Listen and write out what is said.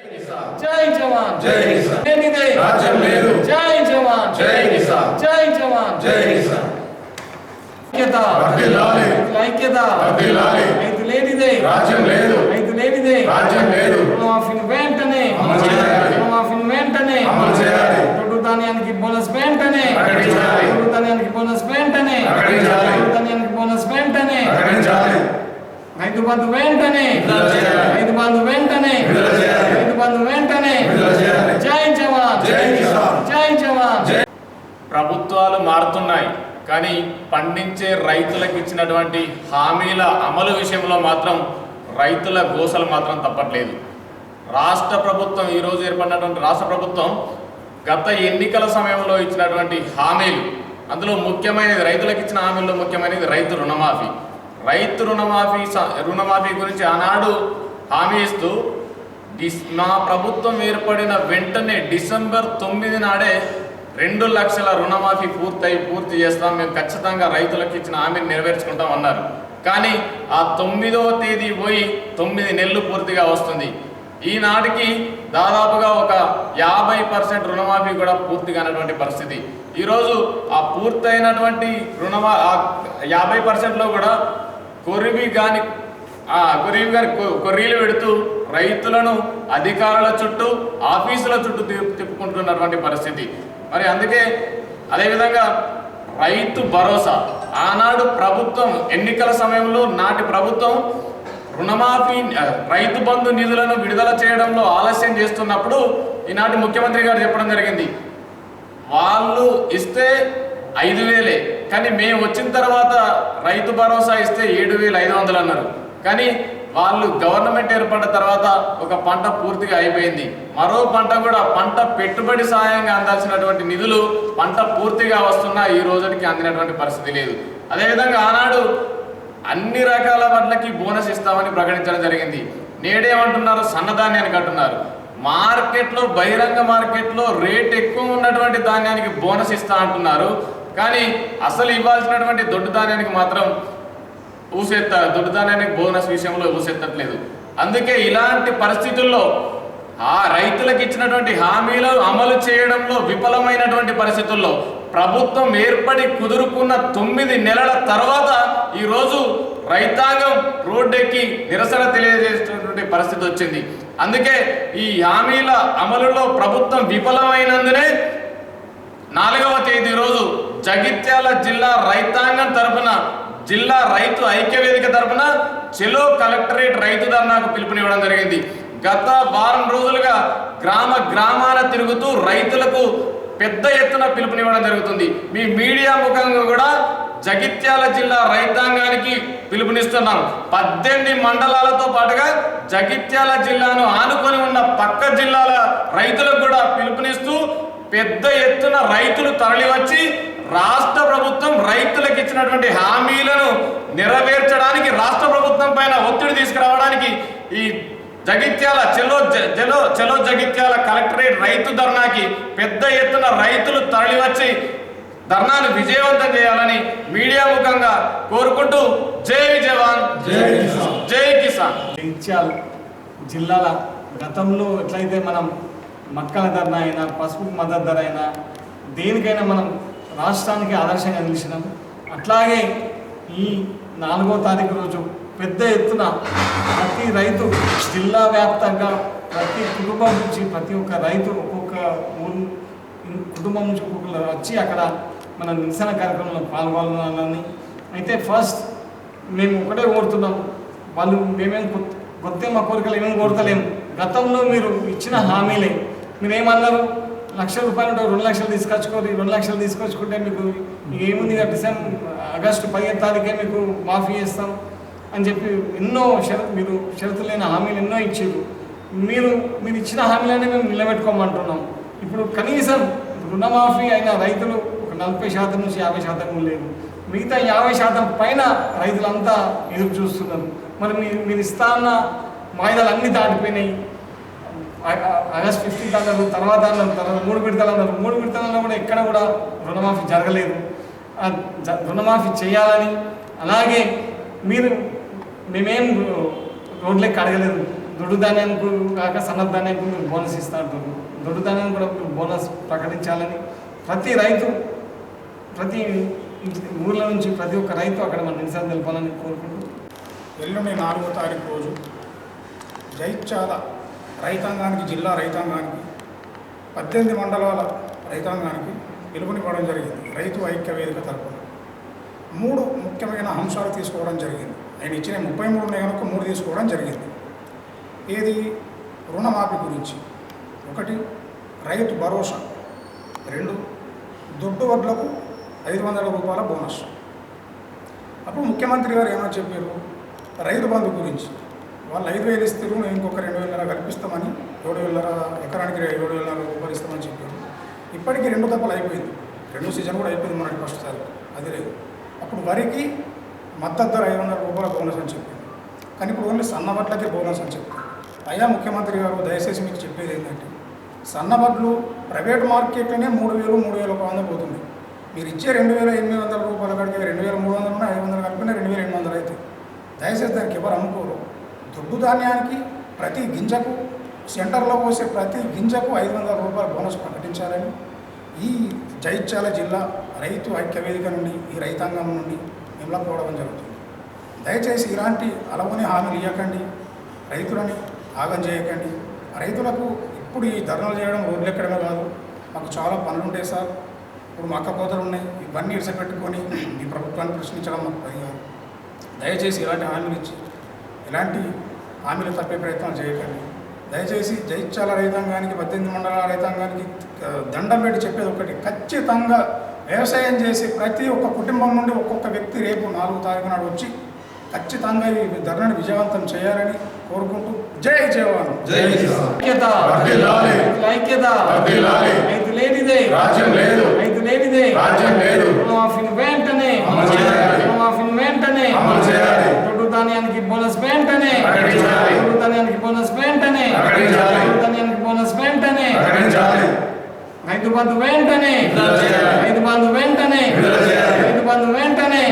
జై జవాన్ జై రాజ్యం లేదు. జై జవాన్ జై కిసాన్. జై జవాన్ జై కిసాన్ ఐక్యత వర్ధిల్లాలి. ఐక్యత వర్ధిల్లాలి. రైతు లేనిదే రాజ్యం లేదు రైతు లేనిదే రాజ్యం లేదు రుణమాఫీని వెంటనే అమలు చేయాలి. రుణమాఫీని వెంటనే అమలు చేయాలి. దొడ్డు ధాన్యానికి బోనస్ వెంటనే ప్రకటించాలి. దొడ్డు ధాన్యానికి బోనస్ వెంటనే ప్రకటించాలి. దొడ్డు ధాన్యానికి బోనస్ వెంటనే ప్రకటించాలి రైతు బంధు వెంటనే విడుదల చేయాలి. రైతు బంధు వెంటనే విడుదల చేయాలి. వెంటనే. జై జవాన్. జై జవాన్. ప్రభుత్వాలు మారుతున్నాయి కానీ పండించే రైతులకు ఇచ్చినటువంటి హామీల అమలు విషయంలో మాత్రం రైతుల గోసలు మాత్రం తప్పట్లేదు. రాష్ట్ర ప్రభుత్వం ఈరోజు ఏర్పడినటువంటి రాష్ట్ర ప్రభుత్వం గత ఎన్నికల సమయంలో ఇచ్చినటువంటి హామీలు అందులో ముఖ్యమైనది రైతులకు ఇచ్చిన హామీల్లో ముఖ్యమైనది రైతు రుణమాఫీ. రైతు రుణమాఫీ స- రుణమాఫీ గురించి ఆనాడు హామీ ఇస్తూ డిస్ మా ప్రభుత్వం ఏర్పడిన వెంటనే డిసెంబర్ తొమ్మిది నాడే రెండు లక్షల రుణమాఫీ పూర్తయి పూర్తి చేస్తాం. మేము ఖచ్చితంగా రైతులకు ఇచ్చిన హామీని నెరవేర్చుకుంటాం అన్నారు. కానీ ఆ తొమ్మిదవ తేదీ పోయి తొమ్మిది నెలలు పూర్తిగా వస్తుంది. ఈనాటికి దాదాపుగా ఒక యాభై పర్సెంట్ రుణమాఫీ కూడా పూర్తిగా కానటువంటి పరిస్థితి. ఈరోజు ఆ పూర్తయినటువంటి రుణమా ఆ యాభై పర్సెంట్లో కూడా కొరివి కానీ ఆ కొరివి గారి కొర్రీలు పెడుతూ రైతులను అధికారుల చుట్టూ ఆఫీసుల చుట్టూ తిప్పు- తిప్పుకుంటున్నటువంటి పరిస్థితి. మరి అందుకే అదేవిధంగా రైతు భరోసా. ఆనాడు ప్రభుత్వం ఎన్నికల సమయంలో నాటి ప్రభుత్వం రుణమాఫీ రైతు బంధు నిధులను విడుదల చేయడంలో ఆలస్యం చేస్తున్నప్పుడు ఈనాటి ముఖ్యమంత్రి గారు చెప్పడం జరిగింది. వాళ్ళు ఇస్తే ఐదు వేలే కానీ మేము వచ్చిన తర్వాత రైతు భరోసా ఇస్తే ఏడు వేలు ఐదు వందలు అన్నారు. కానీ వాళ్ళు గవర్నమెంట్ ఏర్పడిన తర్వాత ఒక పంట పూర్తిగా అయిపోయింది. మరో పంట కూడా పంట పెట్టుబడి సాయంగా అందాల్సినటువంటి నిధులు పంట పూర్తిగా వస్తున్నా ఈ రోజుకి అందినటువంటి పరిస్థితి లేదు. అదేవిధంగా ఆనాడు అన్ని రకాల పంటలకి బోనస్ ఇస్తామని ప్రకటించడం జరిగింది. నేడేమంటున్నారు? సన్నధాన్యానికి అంటున్నారు. మార్కెట్లో బహిరంగ మార్కెట్లో రేట్ ఎక్కువ ఉన్నటువంటి ధాన్యానికి బోనస్ ఇస్తా అంటున్నారు. కానీ అసలు ఇవ్వాల్సినటువంటి దొడ్డు ధాన్యానికి మాత్రం ఊసెత్త దొడ్డు బోనస్ విషయంలో ఊసెత్తట్లేదు. అందుకే ఇలాంటి పరిస్థితుల్లో ఆ రైతులకు ఇచ్చినటువంటి హామీలు అమలు చేయడంలో విఫలమైనటువంటి పరిస్థితుల్లో ప్రభుత్వం ఏర్పడి కుదురుకున్న తొమ్మిది నెలల తర్వాత ఈరోజు రైతాంగం రోడ్డెక్కి నిరసన తెలియజేస్తున్నటువంటి పరిస్థితి వచ్చింది. అందుకే ఈ హామీల అమలులో ప్రభుత్వం విఫలమైనందునే నాలుగవ తేదీ రోజు జగిత్యాల జిల్లా రైతాంగం తరపున జిల్లా రైతు ఐక్య వేదిక చెలో కలెక్టరేట్ రైతు ధర్నాకు పిలుపునివ్వడం జరిగింది. గత వారం రోజులుగా గ్రామ గ్రామాల తిరుగుతూ రైతులకు పెద్ద ఎత్తున పిలుపునివ్వడం జరుగుతుంది. మీ మీడియా ముఖంగా కూడా జగిత్యాల జిల్లా రైతాంగానికి పిలుపునిస్తున్నాం. పద్దెనిమిది మండలాలతో పాటుగా జగిత్యాల జిల్లాను ఆనుకొని ఉన్న పక్క జిల్లాల రైతులకు కూడా పిలుపునిస్తూ పెద్ద ఎత్తున రైతులు తరలివచ్చి రాష్ట్ర ప్రభుత్వం రైతులకు ఇచ్చినటువంటి హామీలను నెరవేర్చడానికి రాష్ట్ర ప్రభుత్వం పైన ఒత్తిడి తీసుకురావడానికి ఈ జగిత్యాల చెలో జ- చెలో చెలో జగిత్యాల కలెక్టరేట్ రైతు ధర్నాకి పెద్ద ఎత్తున రైతులు తరలివచ్చి ధర్నాను విజయవంతం చేయాలని మీడియా ముఖంగా కోరుకుంటూ జై జవాన్ జై కిసాన్. జై కిసాన్. జగిత్యాల జిల్లాల గతంలో ఎట్లయితే మనం మక్కల ధర అయినా పసుపు మద్దతు ధర అయినా దేనికైనా మనం రాష్ట్రానికి ఆదర్శంగా నిలిచినాము అట్లాగే ఈ నాలుగో తారీఖు రోజు పెద్ద ఎత్తున ప్రతి రైతు జిల్లా వ్యాప్తంగా ప్రతి కుటుంబం నుంచి ప్రతి ఒక్క రైతు ఒక్కొక్క ఊరు కుటుంబం నుంచి ఒక్కొక్కరు వచ్చి అక్కడ మన నిరసన కార్యక్రమంలో పాల్గొనాలని. అయితే ఫస్ట్ మేము ఒకటే కోరుతున్నాం. వాళ్ళు మేమేం కొత్త కొత్త మా కోరికలు ఏమేమి కోరతలేము గతంలో మీరు ఇచ్చిన హామీలే. మీరేమన్నారు? లక్ష రూపాయలు ఉంటే రెండు లక్షలు తీసుకొచ్చుకోరు. రెండు లక్షలు తీసుకొచ్చుకుంటే మీకు ఏముంది? డిసెంబర్ ఆగస్టు పదిహేను తారీఖే మీకు మాఫీ చేస్తాం అని చెప్పి ఎన్నో షరతు మీరు షరతులు లేని హామీలు ఎన్నో ఇచ్చారు మీరు మీరు ఇచ్చిన హామీలనే మేము నిలబెట్టుకోమంటున్నాం. ఇప్పుడు కనీసం రుణమాఫీ అయిన రైతులు ఒక నలభై శాతం నుంచి యాభై శాతం లేదు మిగతా యాభై శాతం పైన రైతులంతా ఎదురు చూస్తున్నారు. మరి మీరు మీరు ఇస్తా అన్న వాయిదాలు అన్నీ దాటిపోయినాయి. ఆగస్ట్ ఫిఫ్టీన్త్ అన్నారు తర్వాత అన్నారు తర్వాత మూడు విడతలు అన్నారు. మూడు విడతలలో కూడా ఎక్కడ కూడా రుణమాఫీ జరగలేదు. రుణమాఫీ చేయాలని అలాగే మీరు మేమేం రోడ్లెక్క అడగలేదు. దొడ్డు ధాన్యానికి కాక సన్నద్ధ ధాన్యానికి మీరు బోనస్ ఇస్తారు. దొడ్డు ధాన్యానికి కూడా బోనస్ ప్రకటించాలని ప్రతి రైతు ప్రతి ఊర్ల నుంచి ప్రతి ఒక్క రైతు అక్కడ మన నిరసన తెలపాలని కోరుకుంటూ ఎల్లుండి నాలుగో తారీఖు రోజు జైత్యాల రైతాంగానికి జిల్లా రైతాంగానికి పద్దెనిమిది మండలాల రైతాంగానికి పిలుపునివ్వడం జరిగింది రైతు ఐక్య వేదిక తరపున. మూడు ముఖ్యమైన అంశాలు తీసుకోవడం జరిగింది. ఆయన ఇచ్చిన ముప్పై మూడు ఉన్నాయి కనుక మూడు తీసుకోవడం జరిగింది. ఏది? రుణమాఫీ గురించి. ఒకటి రైతు భరోసా. రెండు దొడ్డు వడ్లకు ఐదు వందల రూపాయల బోనస్. అప్పుడు ముఖ్యమంత్రి గారు ఏమని చెప్పారు? రైతు బంధు గురించి. వాళ్ళు ఐదు వేలు ఇస్తారు మేము ఇంకొక రెండు వేల కల్పిస్తామని ఏడు వేల ఎకరానికి ఏడు వేల రూపాయలు ఇస్తామని చెప్పారు. ఇప్పటికీ రెండు దప్పలు అయిపోయింది. రెండు సీజన్ కూడా అయిపోయింది మనకి ఫస్ట్ సార్. అది లేదు. అప్పుడు వరికి మద్దతు ధర ఐదు వందల రూపాయల బోనస్ అని చెప్పారు. కానీ ఇప్పుడు ఓన్లీ సన్నబడ్లకే బోనస్ అని చెప్పారు. అయ్యా ముఖ్యమంత్రి గారు దయచేసి మీకు చెప్పేది ఏంటంటే సన్నబడ్లు ప్రైవేట్ మార్కెట్లోనే మూడు వేలు మూడు వేల ఒక వంద పోతుంది. మీరు ఇచ్చే రెండు వేల ఎనిమిది వందల రూపాయల కడితే రెండు వేల మూడు వందలు ఐదు వందలు కలిపినా రెండు వేల ఎనిమిది వందలు అవుతాయి. దయచేసి దానికి ఎవరు అమ్ముకోరు. దొడ్డు ధాన్యానికి ప్రతి గింజకు సెంటర్లో పోసే ప్రతి గింజకు ఐదు వందల రూపాయల బోనస్ ప్రకటించాలని ఈ జైత్యాల జిల్లా రైతు ఐక్య వేదిక నుండి ఈ రైతాంగం నుండి మేము కోవడం జరుగుతుంది. దయచేసి ఇలాంటి అలవని హామీలు ఇవ్వకండి రైతులని ఆగం చేయకండి. రైతులకు ఇప్పుడు ఈ ధర్నాలు చేయడం రోడ్లు ఎక్కడమే కాదు మాకు చాలా పనులు ఉంటాయి సార్. ఇప్పుడు మక్క కోతలు ఉన్నాయి ఇవన్నీ ఇడిసపెట్టుకొని ఈ ప్రభుత్వాన్ని ప్రశ్నించడం మాకు పని దయచేసి ఇలాంటి హామీలు ఇచ్చి ఇలాంటి హామీలు తప్పే ప్రయత్నాలు చేయకండి. దయచేసి జైత్యాల రైతాంగానికి పద్దెనిమిది మండలాల రైతాంగానికి దండం పెట్టి చెప్పేది ఒకటి ఖచ్చితంగా వ్యవసాయం చేసి ప్రతి ఒక్క కుటుంబం నుండి ఒక్కొక్క వ్యక్తి రేపు నాలుగు తారీఖు నాడు వచ్చి ఖచ్చితంగా ఈ ధర్నాన్ని విజయవంతం చేయాలని కోరుకుంటూ జై జవాన్. లేనిదే. రాజ్యం లేదు. రైతు లేనిదే. రాజ్యం లేదు. వెంటనే వెంటనే అమలు చేయాలి. దొడ్డు ధాన్యానికి బోనస్ వెంటనే. ధాన్యానికి బోనస్ వెంటనే. ధాన్యానికి బోనస్ వెంటనే. రైతు బంధు వెంటనే. రైతు బంధు వెంటనే. రైతు బంధు వెంటనే.